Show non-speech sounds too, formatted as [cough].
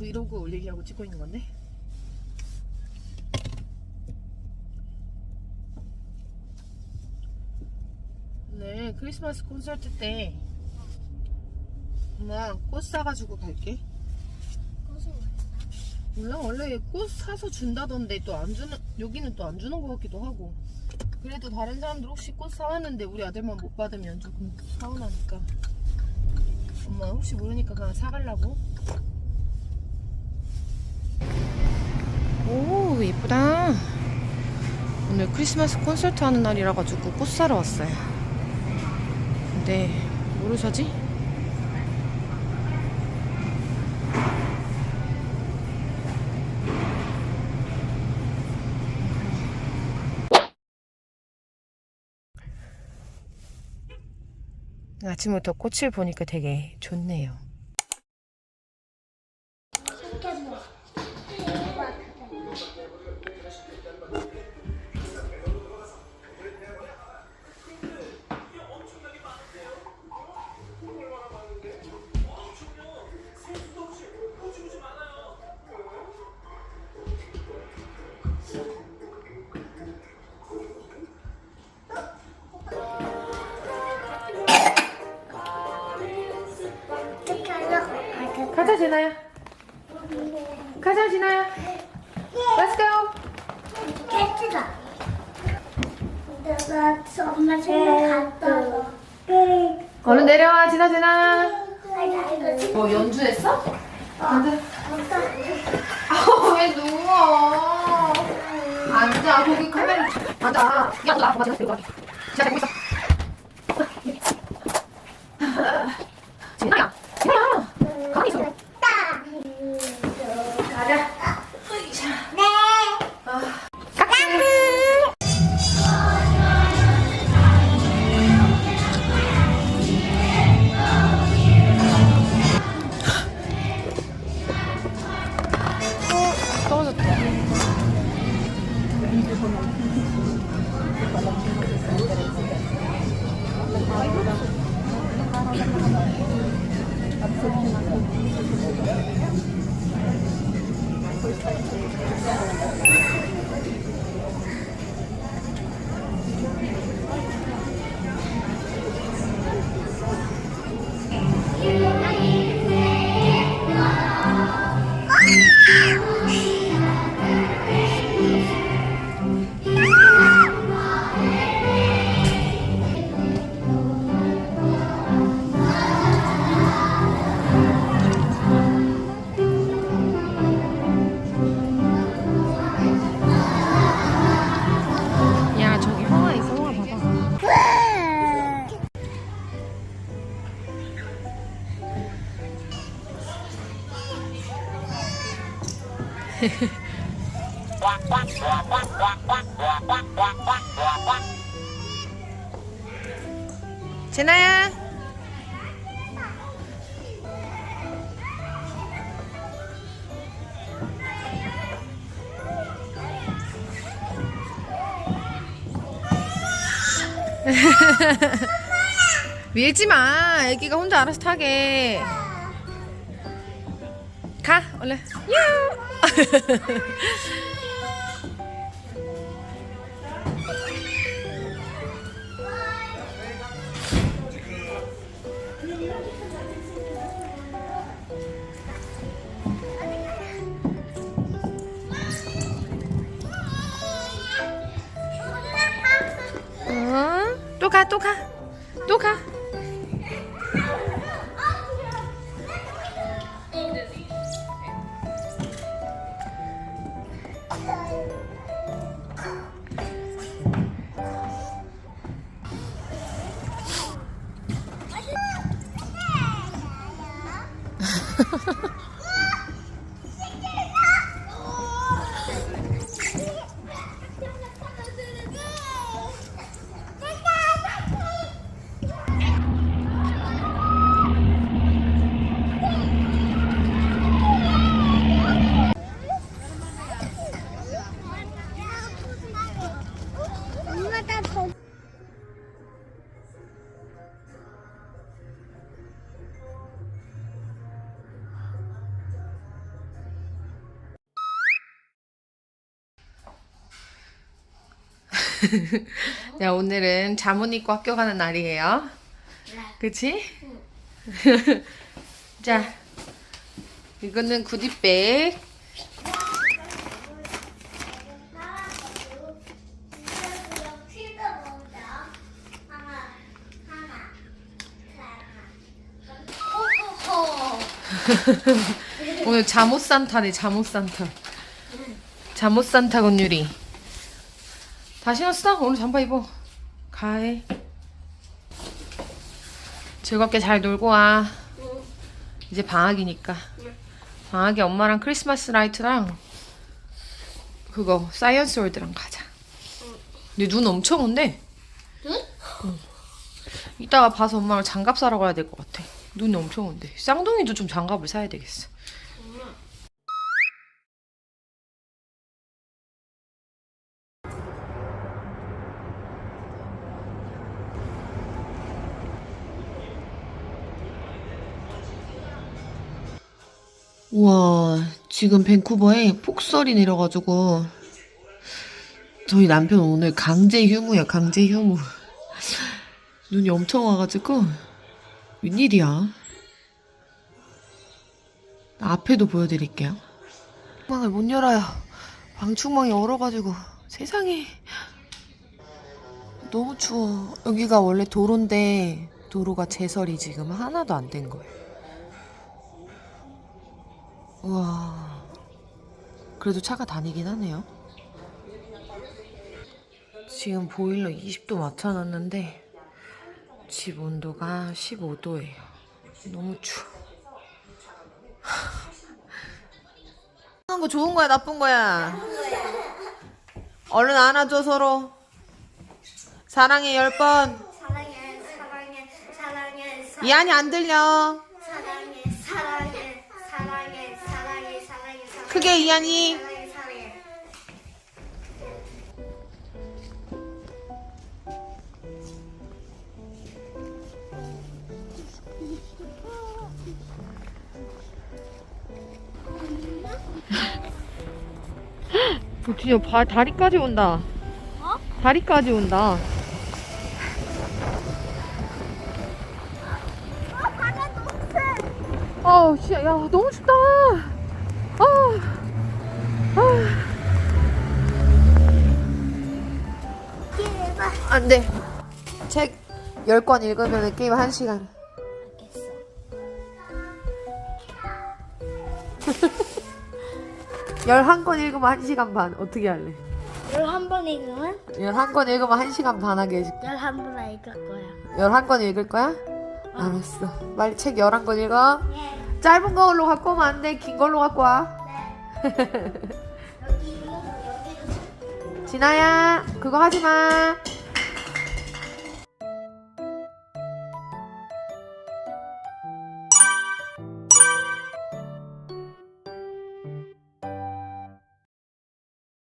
브이로그 올리기 하고 찍고 있는 건데. 네, 크리스마스 콘서트 때 엄마 꽃 사가지고 갈게. 몰라 원래 꽃 사서 준다던데 또 안 주는 여기는 또 안 주는 것 같기도 하고. 그래도 다른 사람들 혹시 꽃 사왔는데 우리 아들만 못 받으면 조금 서운하니까. 엄마 혹시 모르니까 그냥 사가려고. 오 예쁘다. 오늘 크리스마스 콘서트 하는 날이라 가지고 꽃 사러 왔어요. 근데 뭐로 사지? 아침부터 꽃을 보니까 되게 좋네요. 내가 엄마 생각 갔다 와. 얼른 내려와 진아 진아. 뭐 연주했어? 앉아. 없다. 아, 왜 누워? 앉아 거기 카메라. 앉아. 야, 나 봐봐 진아 들고. 진아 들고 있어. 야 [laughs] 진아야. [laughs] 밀지 마. 애기가 혼자 알아서 타게. 가, 얼른. 유. 어? 또 가, 또 가. 또 가. 자, 오늘은 잠옷 입고 학교 가는 날이에요. 그치? 자, 이거는 구디백. 오늘 잠옷 산타네, 잠옷 산타. 잠옷 산타 건유리. 다 신었어? 오늘 잠바 입어. 가해. 즐겁게 잘 놀고 와. 이제 방학이니까. 방학에 엄마랑 크리스마스 라이트랑 그거 사이언스 월드랑 가자. 근데 눈 엄청 온대. 응? 이따가 봐서 엄마랑 장갑 사러 가야 될 것 같아. 눈이 엄청 온대. 쌍둥이도 좀 장갑을 사야 되겠어. 우와, 지금 밴쿠버에 폭설이 내려가지고 저희 남편 오늘 강제 휴무야, 강제 휴무. 눈이 엄청 와가지고 웬일이야? 앞에도 보여드릴게요. 방을 못 열어요. 방충망이 얼어가지고 세상에 너무 추워. 여기가 원래 도로인데 도로가 제설이 지금 하나도 안 된 거예요. 우와. 그래도 차가 다니긴 하네요. 지금 보일러 20도 맞춰놨는데 집 온도가 15도예요. 너무 추워. [laughs] 하는 거 좋은 거야, 나쁜 거야? 얼른 안아줘 서로. 사랑해 열 번. 사랑해 사랑해 사랑해 사- 이안이 안 들려. 크게 사랑해 진짜 발 다리까지 온다. 다리까지 온다. 아우 씨, 야 너무 춥다. 아, 안 돼. 책 10권 [laughs] 읽으면 게임 1시간. 알겠어 11권 읽으면 1시간 반. 어떻게 할래? 열한 번 읽으면 11권 읽으면 1시간 반 하게 해줄게. 열한 번 읽을 거야 11권 읽을 거야? 알았어. 빨리 책 11권 읽어. 네 짧은 걸로 갖고 오면 안 돼. 긴 걸로 갖고 와. 여기 여기도 [laughs] 진아야, 그거 하지 마.